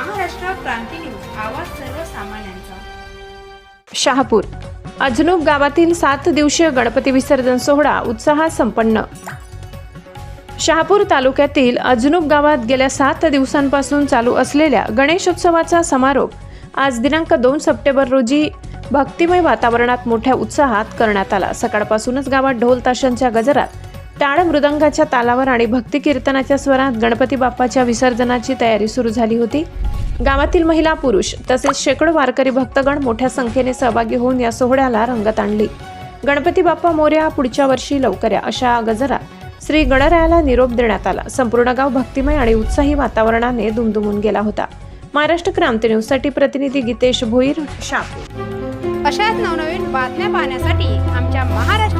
क्रांती news आवाज सर्वसामान्यांचा. शहापूर. अजनूब गावातील सात दिवसीय गणपती विसर्जन सोहळा उत्साहात संपन्न. शहापूर तालुक्यातील अजनूब गावात गेल्या सात दिवसांपासून चालू असलेल्या गणेशोत्सवाचा समारोप आज दिनांक दोन सप्टेंबर रोजी भक्तिमय वातावरणात मोठ्या उत्साहात करण्यात आला. सकाळपासूनच गावात ढोल ताशांच्या गजरात टाळ मृदंगाच्या तालावर आणि भक्ती कीर्तनाच्या स्वरात गणपती बाप्पाच्या विसर्जनाची तयारी सुरू झाली होती. गावातील महिला पुरुष तसेच शेकडो वारकरी भक्तगण मोठ्या संख्येने सहभागी होऊन या सोहळ्याला रंगत आणली. गणपती बाप्पा मोर्या पुढच्या वर्षी लवकर अशा गजरात श्री गणरायाला निरोप देण्यात आला. संपूर्ण गाव भक्तिमय आणि उत्साही वातावरणाने दुमदुमून गेला होता. महाराष्ट्र क्रांती न्यूजसाठी प्रतिनिधी गीतेश भोईर शापूर अशाच नवनवीन बातम्या पाहण्यासाठी आमच्या महाराष्ट्र